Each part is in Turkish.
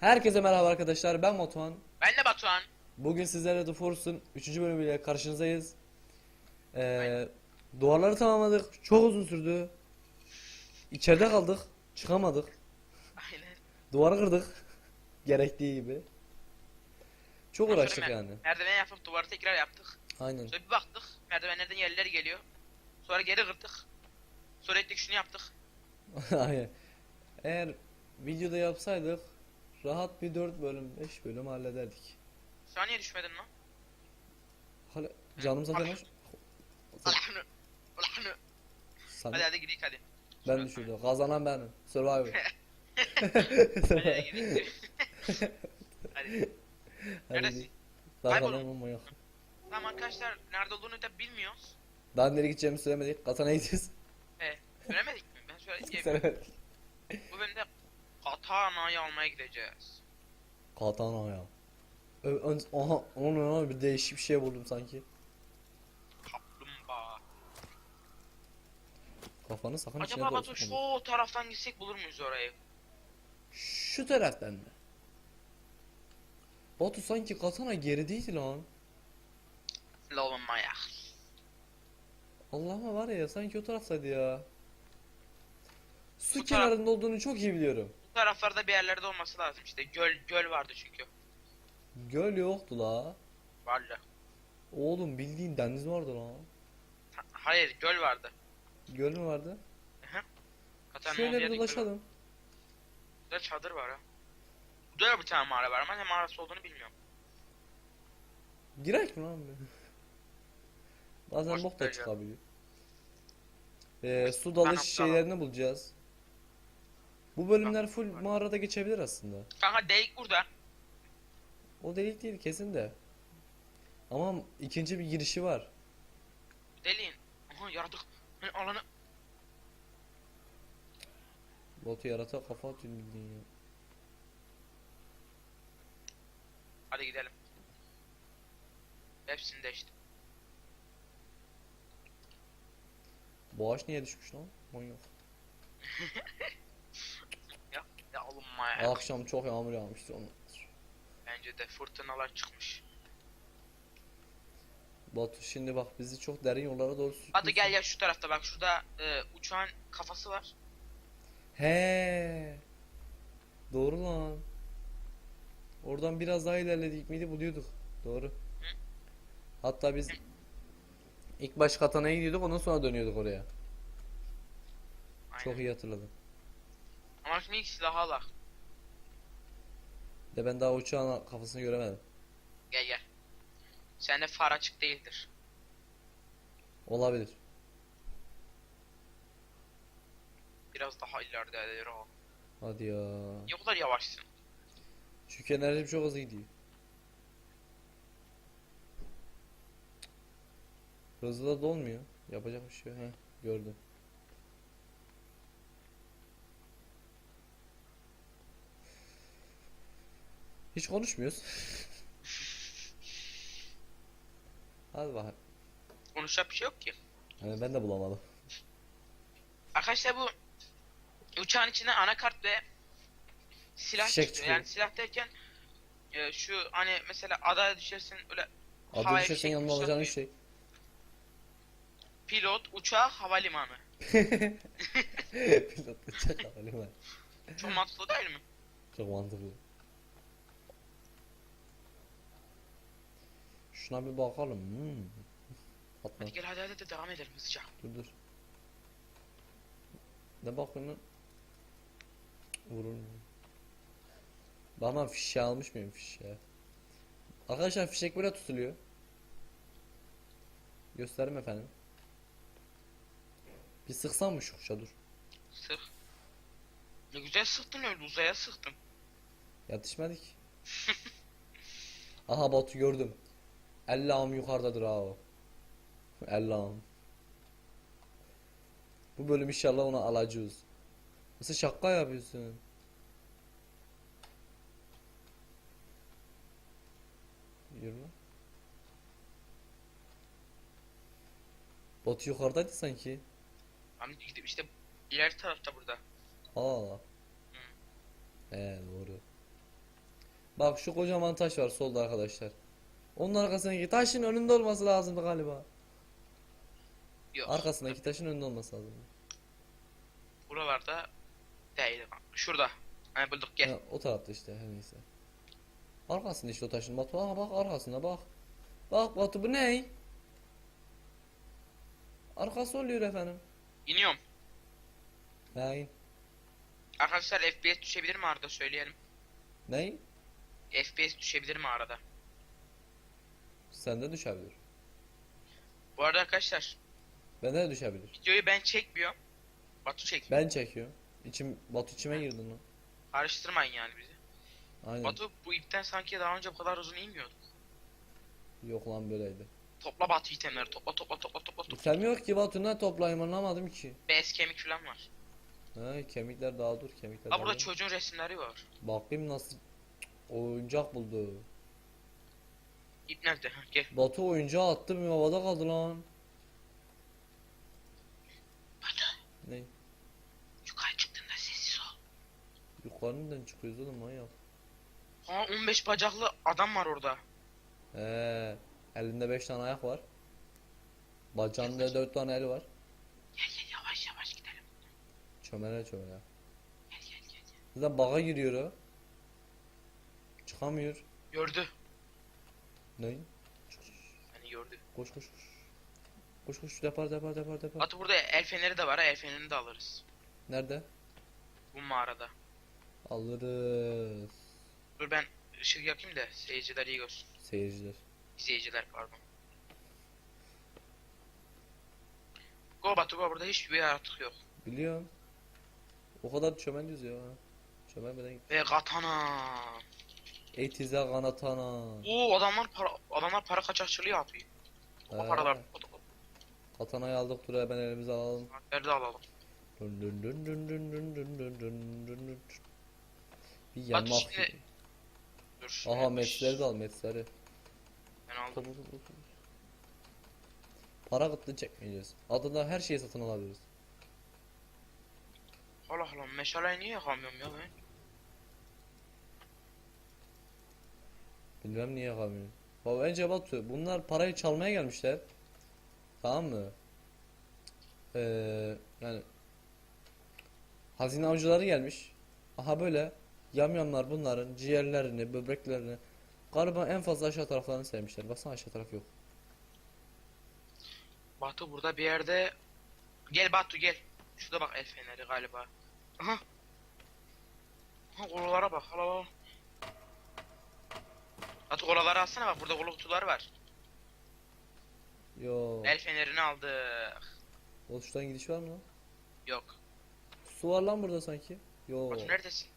Herkese merhaba arkadaşlar ben Batuhan. Ben de Batuhan. Bugün sizlerle The Force'un 3. bölümüyle karşınızdayız. Ee, duvarları tamamladık. Çok uzun sürdü. İçeride kaldık. Çıkamadık. Aynen. Duvarı kırdık. Gerektiği gibi. Çok uğraştık yani. Merdiven yapıp duvarı tekrar yaptık. Aynen. Sonra bir baktık merdivenlerden yerler geliyor. Sonra geri kırdık. Sonra ettik şunu yaptık. Aynen. Eğer videoda yapsaydık rahat bir 4 bölüm 5 bölüm hallederdik. An niye düşmedin lan? Hala canım zaten hoş. Allah'ını. Allah'ını. Sen- Hadi hadi gidelim hadi. ben düşürdüm. Kazanan benim. Survivor. Hadi hadi gidelim. hadi. Neredesin? Kalan olmuyor. Tamam arkadaşlar nerede olduğunu da bilmiyoruz. Daha nereye gideceğimizi söylemedik. Katana gideceğiz. He. Göremedik mi? Ben şöyle Söylemedik. Bu bölümde Katana'yı almaya gideceğiz. Katana ya. Ö ön aha onu bir değişik bir şey buldum sanki. Kaplumbağa. Kafanı sakın içine Acaba doğru Batu sokma. şu taraftan gitsek bulur muyuz orayı? Şu taraftan mı? Batu sanki katana gerideydi lan. Lovun mayak. Allah'ıma var ya sanki o taraftaydı ya. Su Bu taraf- kenarında olduğunu çok iyi biliyorum. Bu taraflarda bir yerlerde olması lazım işte. Göl göl vardı çünkü. Göl yoktu la. Vardı. Oğlum bildiğin deniz vardı lan. Ha- Hayır göl vardı. Göl mü vardı? Katana'nın olduğu Şöyle yerde bir göl var. dolaşalım. Burada çadır var ha. Burada da bir tane mağara var ama ne mağarası olduğunu bilmiyorum. Girek mi lan be? Bazen bok da çıkabiliyor. Ee, su dalış şeylerini bulacağız. Bu bölümler full mağarada geçebilir aslında. Kanka delik burada. O delik değil kesin de. Ama ikinci bir girişi var. Deliğin. Aha yaratık. Hani alanı. Botu yarata kafa atıyor bildiğin ya. Hadi gidelim. Hepsini değiştim. Bu ağaç niye düşmüş lan? Manyak. Ya, ya oğlum manyak. Akşam çok yağmur yağmıştı onun. Bence de fırtınalar çıkmış. Batu şimdi bak bizi çok derin yollara doğru sürüklüyor. Hadi gel ya şu tarafta bak şurada e, uçağın kafası var. He. Doğru lan. Oradan biraz daha ilerledik miydi buluyorduk. Doğru. Hatta biz ilk baş katanaya gidiyorduk ondan sonra dönüyorduk oraya. Aynen. Çok iyi hatırladım. Ama şimdi ilk silahı al. De ben daha uçağın kafasını göremedim. Gel gel. Sende far açık değildir. Olabilir. Biraz daha ileride o. Hadi ya. Niye kadar yavaşsın? Çünkü enerjim çok hızlı gidiyor. Hızlı da dolmuyor. Yapacak bir şey yok. Heh, gördüm. Hiç konuşmuyoruz. Hadi bakalım. Konuşacak bir şey yok ki. Hani ben de bulamadım. Arkadaşlar bu uçağın içinde anakart ve silah Fişek çıkıyor. çıkıyor. Yani silah derken e, şu hani mesela adaya düşersin öyle Adı düşersen yanına alacağın şey. Pilot, uçağı, havalimanı. Pilot uçak havalimanı. Çok mantıklı değil mi? Çok mantıklı. Şuna bir bakalım. Hmm. Atma. Hadi gel hadi hadi de devam edelim hızlıca. Dur dur. Ne bakıyorsun? Vurur mu? Bana fişe almış mıyım fişe? Arkadaşlar fişek böyle tutuluyor. Göstereyim efendim. Bir sıksam mı şu kuşa dur. Sık. Ne güzel sıktın öyle uzaya sıktın. Yetişmedi ki. Aha botu gördüm. Allah'ım yukarıdadır ha o. Allah'ım. Bu bölüm inşallah onu alacağız. Nasıl şaka yapıyorsun? Yürü. Batu yukarıdaydı sanki. Ama gidip işte ileri tarafta burada. Allah Allah. He doğru. Bak şu kocaman taş var solda arkadaşlar. Onun arkasındaki taşın önünde olması lazımdı galiba. Yok. Arkasındaki taşın önünde olması lazım. Buralarda değil. Şurada. Hani bulduk gel. Ha, o tarafta işte her neyse. Arkasında işte o taşın Batu. Aa bak arkasında bak. Bak Batu bu ne? Arkası oluyor efendim. İniyorum. Ney? Arkadaşlar FPS düşebilir mi arada söyleyelim. Ney? FPS düşebilir mi arada? Sende düşebilir. Bu arada arkadaşlar Bende de düşebilir. videoyu ben çekmiyorum. Batu çekiyor. Ben çekiyorum. İçim Batu içime girdi lan. Karıştırmayın yani bizi. Aynen. Batu bu ipten sanki daha önce bu kadar uzun inmiyorduk. Yok lan böyleydi. Topla Batu itemleri topla topla topla topla topla. İtem yok ki Batu ne toplayayım anlamadım ki. Bez kemik falan var. Ha kemikler daha dur kemikler daha burada dur. çocuğun resimleri var. Bakayım nasıl oyuncak buldu. İp nerede? Gel. Batu oyuncağı attı bir havada kaldı lan. Batu Ne? yukarı çıktığında sessiz ol. Yukarı nereden çıkıyoruz oğlum manyak? Ha 15 bacaklı adam var orada. He, elinde 5 tane ayak var. Bacağında 4 tane el var. Gel gel yavaş yavaş gidelim. Çömele çömele. Gel gel gel. gel. Zaten baga giriyor o. Çıkamıyor. Gördü. Ne? Beni gördü. Koş koş koş. Koş koş depar depar depar depar. Batu burada el feneri de var ha el fenerini de alırız. Nerede? Bu mağarada. Alırız. Dur ben ışık yakayım da seyirciler iyi görsün. Seyirciler. İzleyiciler pardon. Go Batu go burada hiçbir yaratık yok. Biliyorum. O kadar çömeliyoruz ya. Çömelmeden git. Ve katana. Etize kanatana. Oo adamlar para adamlar para kaçakçılığı yapıyor. O He. paralar Katanayı aldık buraya ben elimize alalım. nerede alalım? Dün dün dün dün dün dün dün dün dün dün dün. Bir Batu yanma şimdi- akıyor. Dur. Aha mesleri de al mesleri. Ben aldım. Para kıtlığı çekmeyeceğiz. Adına her şeyi satın alabiliriz. Allah Allah meşaleyi niye yakamıyorum ya ben? Bilmem niye kalmıyor. Baba bence Batu bunlar parayı çalmaya gelmişler. Tamam mı? Ee, yani hazine avcıları gelmiş. Aha böyle yamyamlar bunların ciğerlerini, böbreklerini galiba en fazla aşağı taraflarını sevmişler. Baksana aşağı taraf yok. Batu burada bir yerde Gel Batu gel. Şurada bak el feneri galiba. Aha. Ha kolalara bak. Hala hala. Batu kolaları alsana bak burada kola kutular var. Yo. El fenerini aldık. O şuradan gidiş var mı lan? Yok. Su var lan burada sanki. Yo. Batu neredesin?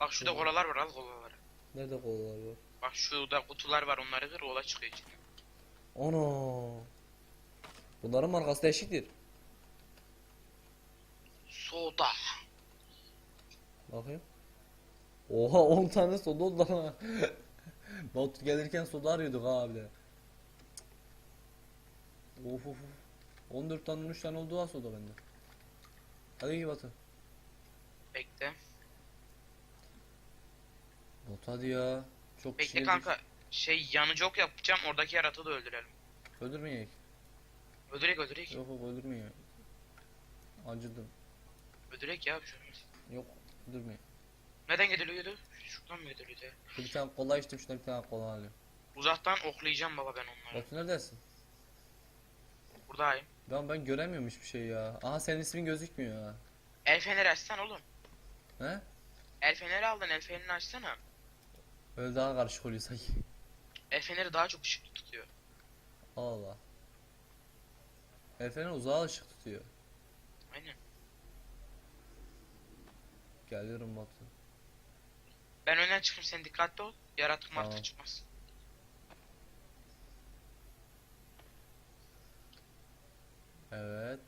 Bak şurada kolalar var al kolaları. Nerede kolalar var? Bak şurada kutular var onları kır kola çıkıyor içinden. Ana. Bunların markası değişiktir. Soda. Bakayım. Oha 10 tane soda oldu lan. Batu gelirken soda arıyorduk abi de. Of of of. 14 tane 13 tane oldu ha soda bende. Hadi iyi Batu. Bekle. Batu hadi ya. Çok Bekle kişi kanka. Şey yanıcı ok yapacağım oradaki yaratığı da öldürelim. Öldürmeyek. Öldürek öldürek. Yok yok öldürmeyek. Acıdım. Öldürek ya şey. Yok öldürmeyek. Neden gidiliyordu? Şuradan mı gidiliyordu? Bir tane kola içtim şuna bir tane kola alayım. Uzaktan oklayacağım baba ben onları. Batu neredesin? Buradayım. Ben ben göremiyorum hiçbir şey ya. Aha senin ismin gözükmüyor ha. El feneri açsana oğlum. He? El feneri aldın el fenerini açsana. Öyle daha karışık oluyor sanki. El feneri daha çok ışık tutuyor. Allah. Efendim uzağa ışık tutuyor. Aynen. Geliyorum Batu. Ben önden çıkayım sen dikkatli ol. Yaratık Tamam. martı çıkmaz. Evet.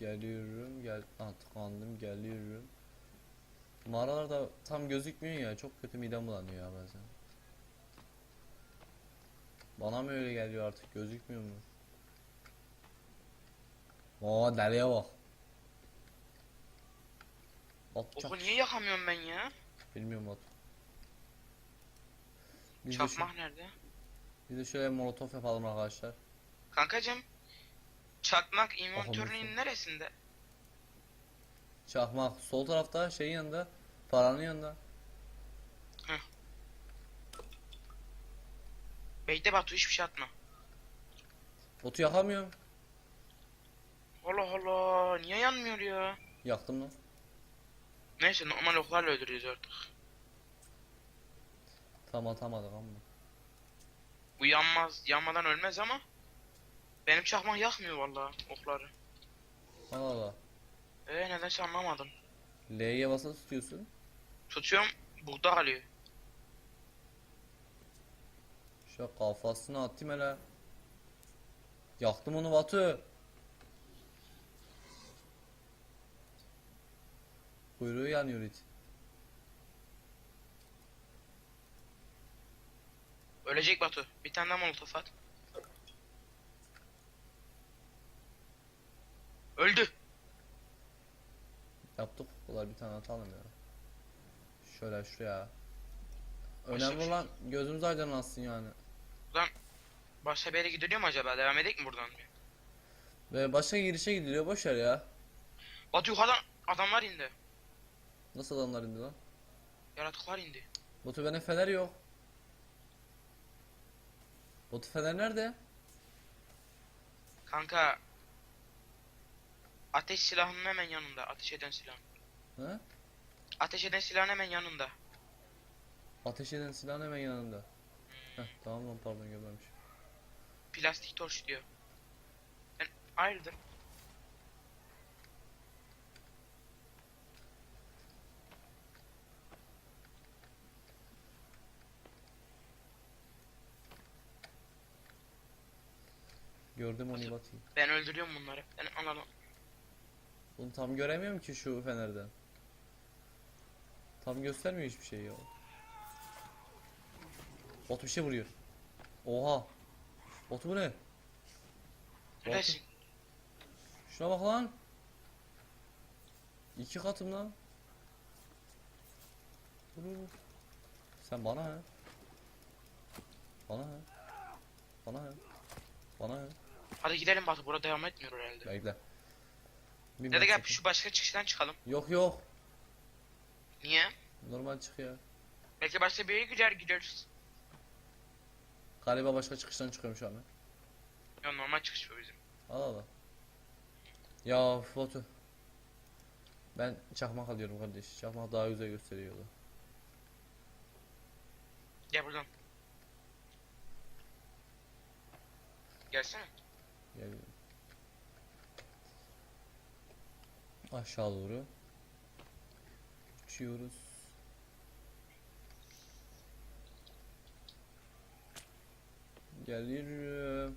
Geliyorum. Gel. Ah, tıkandım. Geliyorum. Mağaralarda tam gözükmüyor ya. Çok kötü midem bulanıyor ya bazen. Bana mı öyle geliyor artık? Gözükmüyor mu? Oo deliye bak. Atacak. Oku niye yakamıyorum ben ya? Bilmiyorum at. Biz de, şu, Çakmak nerede? biz de şöyle molotof yapalım arkadaşlar. Kankacım. Çakmak inventörünün neresinde? Çakmak sol tarafta şeyin yanında. Paranın yanında. Bekle Batu hiçbir şey atma. Botu yakamıyorum. Allah Allah niye yanmıyor ya? Yaktım lan. Neyse normal oklarla öldürüyoruz artık. Tam atamadık ama. Bu yanmaz, yanmadan ölmez ama benim çakmak yakmıyor vallahi okları. Allah Allah. Ee nedense anlamadım. L'ye basa tutuyorsun. Tutuyorum buğda kalıyor. Şöyle kafasına atayım hele. Yaktım onu Batu. Kuyruğu yanıyor it. Ölecek Batu. Bir tane daha molotof at. Öldü. Yaptık. Kolay bir tane atalım ya. Şöyle şuraya. Başka Önemli bir şey olan gözümüz aydınlansın yani. Başka bir yere gidiliyor mu acaba? Devam edelim mi buradan? Ve başka girişe gidiliyor boş ver ya. Batu yukarıdan adamlar indi. Nasıl adamlar indi lan? Yaratıklar indi. Batu bende fener yok. Batu fener nerede? Kanka Ateş silahının hemen yanında. Ateş eden silah. He? Ateş eden silahın hemen yanında. Ateş eden silahın hemen yanında. Heh, tamam lan pardon görmemiş. Plastik torç diyor. Ben ayrıldım. Gördüm onu Nasıl? Batu. Ben öldürüyorum bunları. Ben anladım. Bunu tam göremiyorum ki şu fenerden. Tam göstermiyor hiçbir şey ya. Bot bir şey vuruyor. Oha. Botu bu ne? Neresin? Şuna bak lan. İki katım lan. Sen bana he. Bana he. Bana he. Bana he. Hadi gidelim Batu. Burada devam etmiyor herhalde. Bekle. Bir maç gel şu başka çıkıştan çıkalım. Yok yok. Niye? Normal çık ya. Belki başka bir yere gider gideriz. Galiba başka çıkıştan çıkıyorum şu an ben. Ya normal çıkış bu bizim. Allah Allah. Ya foto. Ben çakmak alıyorum kardeş. Çakmak daha güzel gösteriyordu. Gel buradan. Gelsene. Geliyorum. Aşağı doğru. Uçuyoruz. Geliyorum.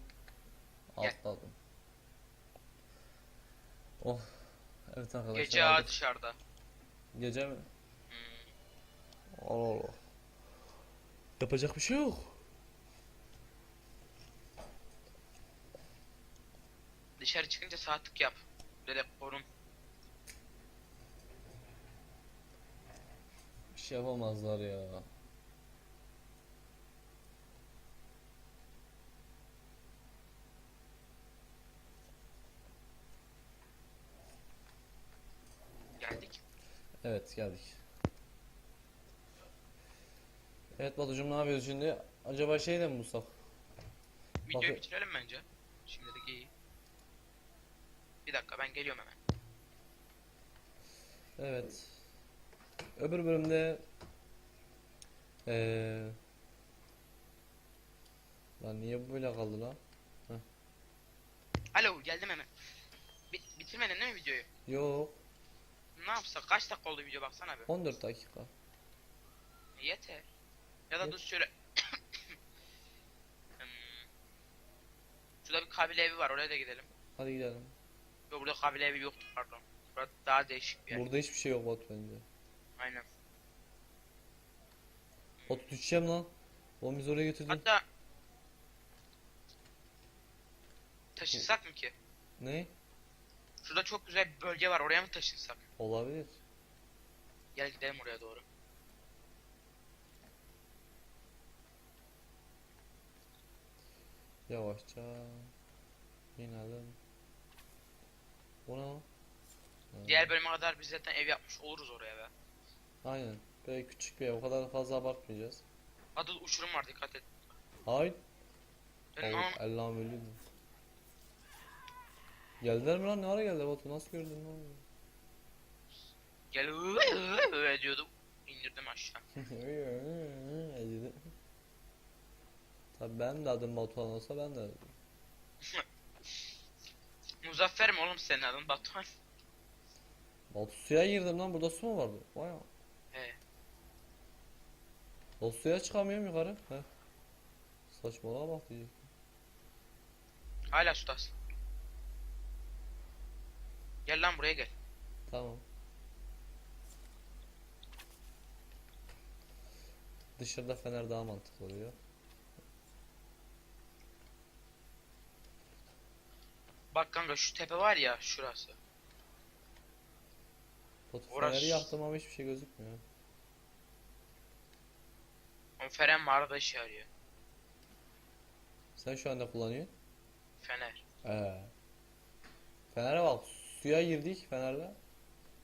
Gel. Atladım. Oh. Evet arkadaşlar. Gece ağa dışarıda. Gece mi? Hmm. Allah Allah. Yapacak bir şey yok. Dışarı çıkınca saatlik yap. Böyle korun. Şey yapamazlar ya. Geldik. Evet geldik. Evet Batucuğum ne yapıyoruz şimdi? Acaba şey de mi bulsak? Videoyu Bakın. bitirelim bence. Şimdilik iyi. Bir dakika ben geliyorum hemen. Evet. Öbür bölümde eee Lan niye bu böyle kaldı lan? Alo geldim hemen. Bit bitirmedin değil mi videoyu? Yok. Ne yapsak? Kaç dakika oldu video baksana bir. 14 dakika. Yeter. Ya da Yet- dur şöyle. Hmm. Şurada bir kabile evi var oraya da gidelim. Hadi gidelim. Yok burada kabile evi yoktu pardon. Burada daha değişik bir yer. Burada hiçbir şey yok Batu bence. Aynen. Batu düşeceğim lan. Oğlum biz oraya götürdün. Hatta taşısak mı ki? Ne? Şurada çok güzel bir bölge var. Oraya mı taşınsak? Olabilir. Gel gidelim oraya doğru. Yavaşça inelim. Bu ne? Diğer bölüme kadar biz zaten ev yapmış oluruz oraya be. Aynen. Böyle küçük bir ev. O kadar fazla abartmayacağız. Adı uçurum var dikkat et. Hayır. Benim Allah anam Allah'ım ölüydüm. Geldiler mi lan? Ne ara geldi Batu? Nasıl gördün lan? gel ıı diyordum. İndirdim aşağı. Tabii benim de adım Batuhan olsa ben de Muzaffer mi oğlum senin adın Batuhan? Batu suya girdim lan burada su mu vardı? Vay. O suya çıkamıyorum yukarı. Heh. Saçmalığa bak diyecek. Hala sudasın. Gel lan buraya gel. Tamam. Dışarıda fener daha mantıklı oluyor. Bak kanka şu tepe var ya şurası. Orası- feneri yaktım ama hiçbir şey gözükmüyor. O fren mağarada işe yarıyor. Sen şu anda kullanıyorsun. Fener. Ee. Fener'e bak. Suya girdik fenerle.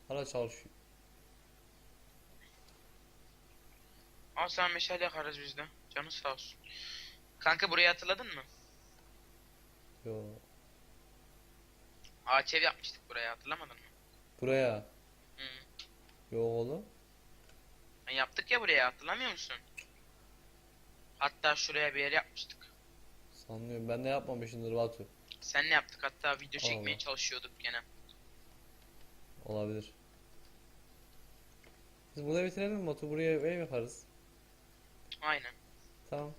Hala çalışıyor. Al sana meşale yakarız biz de. Canı sağ olsun. Kanka burayı hatırladın mı? Yo. Ağaç ev yapmıştık buraya hatırlamadın mı? Buraya. Hı. Yok oğlum. Yani yaptık ya buraya hatırlamıyor musun? Hatta şuraya bir yer yapmıştık. Sanmıyorum. Ben de yapmamışımdır Batu. Sen ne yaptık? Hatta video çekmeye Allah. çalışıyorduk gene. Olabilir. Biz burada bitirelim mi Batu? Buraya ev yaparız. Aynen. Tamam.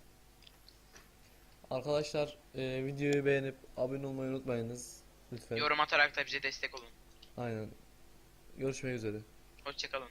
Arkadaşlar e, videoyu beğenip abone olmayı unutmayınız. Lütfen. Yorum atarak da bize destek olun. Aynen. Görüşmek üzere. Hoşçakalın.